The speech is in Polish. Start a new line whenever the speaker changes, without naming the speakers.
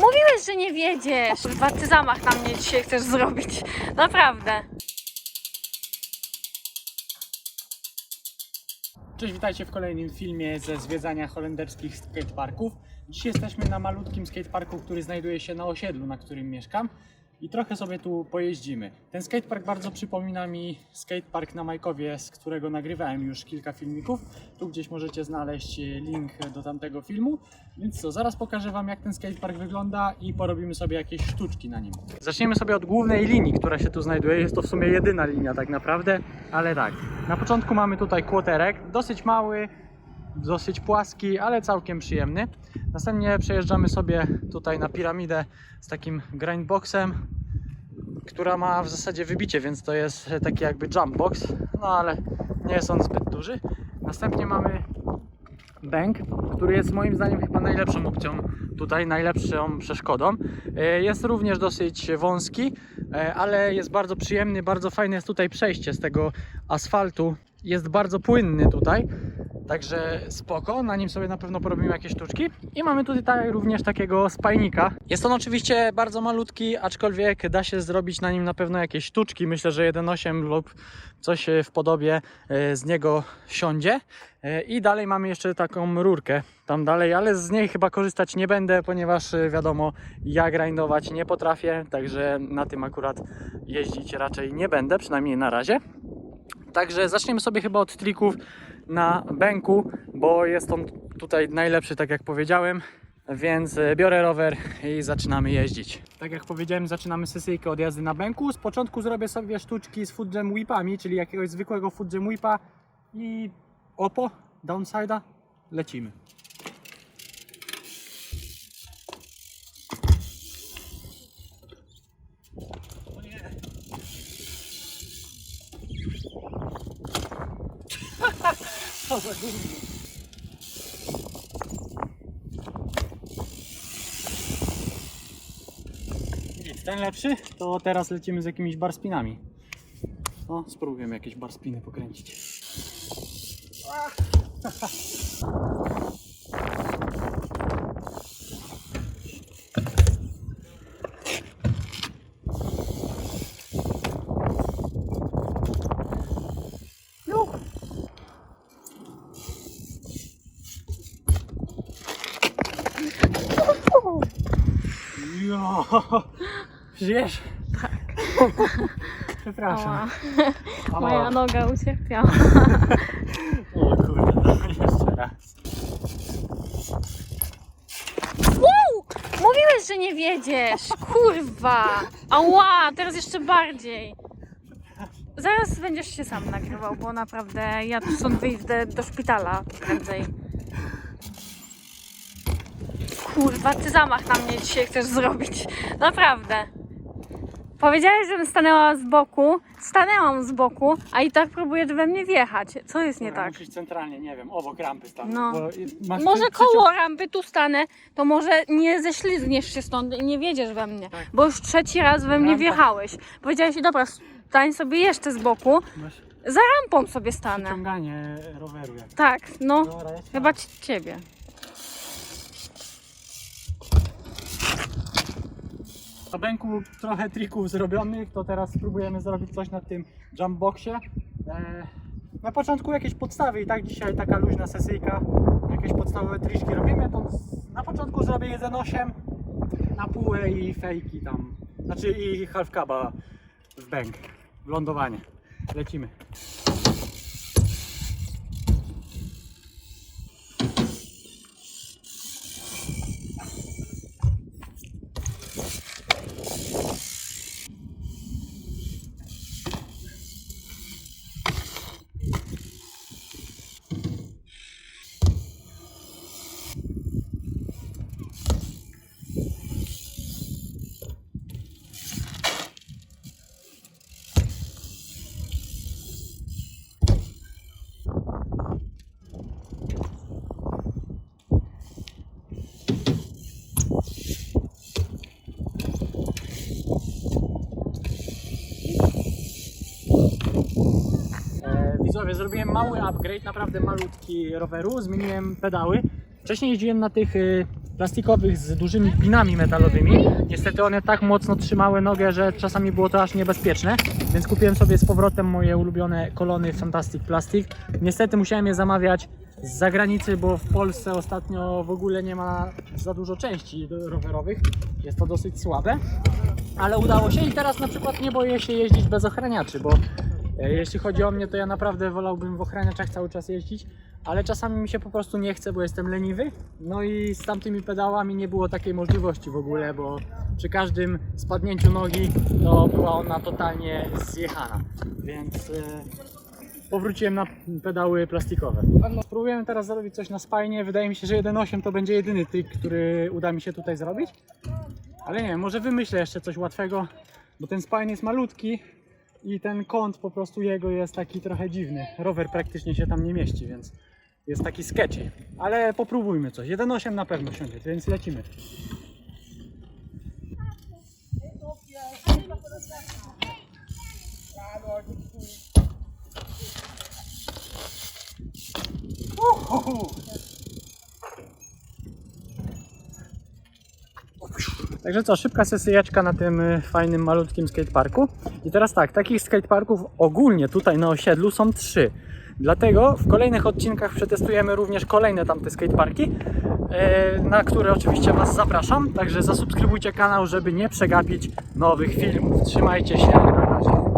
Mówiłeś, że nie wiedziesz. Chyba ty zamach na mnie dzisiaj chcesz zrobić. Naprawdę.
Cześć, witajcie w kolejnym filmie ze zwiedzania holenderskich skateparków. Dzisiaj jesteśmy na malutkim skateparku, który znajduje się na osiedlu, na którym mieszkam i trochę sobie tu pojeździmy. Ten skatepark bardzo przypomina mi skatepark na Majkowie, z którego nagrywałem już kilka filmików. Tu gdzieś możecie znaleźć e, link do tamtego filmu. Więc co, zaraz pokażę Wam jak ten skatepark wygląda i porobimy sobie jakieś sztuczki na nim. Zaczniemy sobie od głównej linii, która się tu znajduje. Jest to w sumie jedyna linia tak naprawdę, ale tak. Na początku mamy tutaj kłoterek, dosyć mały, dosyć płaski, ale całkiem przyjemny. Następnie przejeżdżamy sobie tutaj na piramidę z takim grindboxem, która ma w zasadzie wybicie, więc to jest taki jakby jump box, no ale nie jest on zbyt duży. Następnie mamy bęk, który jest moim zdaniem chyba najlepszą opcją tutaj, najlepszą przeszkodą. E, Jest również dosyć wąski, e, ale jest bardzo przyjemny, bardzo fajne jest tutaj przejście z tego asfaltu. Jest bardzo płynny tutaj, także spoko, na nim sobie na pewno porobimy jakieś sztuczki. I mamy tutaj również takiego spajnika. Jest on oczywiście bardzo malutki, aczkolwiek da się zrobić na nim na pewno jakieś sztuczki. Myślę, że 1.8 lub coś w podobie e, z niego siądzie. E, I dalej mamy jeszcze taką rurkę tam dalej, ale z niej chyba korzystać nie będę, ponieważ e, wiadomo, ja grindować nie potrafię, także na tym akurat jeździć raczej nie będę, przynajmniej na razie. Także zaczniemy sobie chyba od trików na bęku, bo jest on tutaj najlepszy, tak jak powiedziałem. Więc e, biorę rower i zaczynamy jeździć. Tak jak powiedziałem, zaczynamy sesyjkę od jazdy na bęku. Z początku zrobię sobie sztuczki z foot jam whipami, czyli jakiegoś zwykłego foot jam whipa i opo, downside'a, lecimy. Nic, ten lepszy, to teraz lecimy z jakimiś barspinami. No, spróbujemy jakieś barspiny pokręcić. Juch. Jo, żyjesz?
Tak.
Przepraszam.
Ała.
Ała.
Moja noga ucierpiała.
O kurde, jeszcze raz.
Uuu! Mówiłeś, że nie wiedziesz. Kurwa. Ała, teraz jeszcze bardziej. Zaraz będziesz się sam nagrywał, bo naprawdę ja tu stąd wyjdę do szpitala prędzej. Kurwa, ty zamach na mnie dzisiaj chcesz zrobić. Naprawdę. Powiedziałeś, żebym stanęła z boku. Stanęłam z boku, a i tak próbujesz we mnie wjechać. Co jest nie tak?
Musisz centralnie, nie wiem, obok rampy stanąć.
No.
bo masz
Może koło rampy tu stanę, to może nie ześlizgniesz się stąd i nie wiedziesz we mnie.
Tak.
Bo już trzeci raz we mnie
Rampa.
wjechałeś. Powiedziałeś, dobra, stań sobie jeszcze z boku,
Masz
za rampą sobie stanę.
ciąganie roweru. Jak.
Tak, no,
Dobra,
chyba ci- ciebie.
Bęku trochę trików zrobionych, to teraz spróbujemy zrobić coś na tym jumpboxie. E, na początku jakieś podstawy i tak dzisiaj taka luźna sesyjka, jakieś podstawowe triczki robimy, to na początku zrobię 1.8 na półę i fejki tam, znaczy i half w bęk, w lądowanie. Lecimy. E, widzowie, zrobiłem mały upgrade, naprawdę malutki roweru, zmieniłem pedały. Wcześniej jeździłem na tych y, plastikowych z dużymi pinami metalowymi. Niestety one tak mocno trzymały nogę, że czasami było to aż niebezpieczne, więc kupiłem sobie z powrotem moje ulubione kolony Fantastic Plastic. Niestety musiałem je zamawiać z zagranicy, bo w Polsce ostatnio w ogóle nie ma za dużo części rowerowych. Jest to dosyć słabe, ale udało się i teraz na przykład nie boję się jeździć bez ochraniaczy, bo jeśli chodzi o mnie, to ja naprawdę wolałbym w ochraniaczach cały czas jeździć, ale czasami mi się po prostu nie chce, bo jestem leniwy. No i z tamtymi pedałami nie było takiej możliwości w ogóle, bo przy każdym spadnięciu nogi to była ona totalnie zjechana. Więc e, powróciłem na pedały plastikowe. Spróbujemy teraz zrobić coś na spajnie. Wydaje mi się, że 1.8 to będzie jedyny tyk, który uda mi się tutaj zrobić. Ale nie wiem, może wymyślę jeszcze coś łatwego, bo ten spine jest malutki i ten kąt po prostu jego jest taki trochę dziwny. Rower praktycznie się tam nie mieści, więc jest taki sketchy. Ale popróbujmy coś. 1.8 na pewno siądzie, więc lecimy. Uhuhu. Także co, szybka sesyjeczka na tym y, fajnym, malutkim skateparku. I teraz tak, takich skateparków ogólnie tutaj na osiedlu są trzy. Dlatego w kolejnych odcinkach przetestujemy również kolejne tamte skateparki, e, na które oczywiście Was zapraszam. Także zasubskrybujcie kanał, żeby nie przegapić nowych filmów. Trzymajcie się,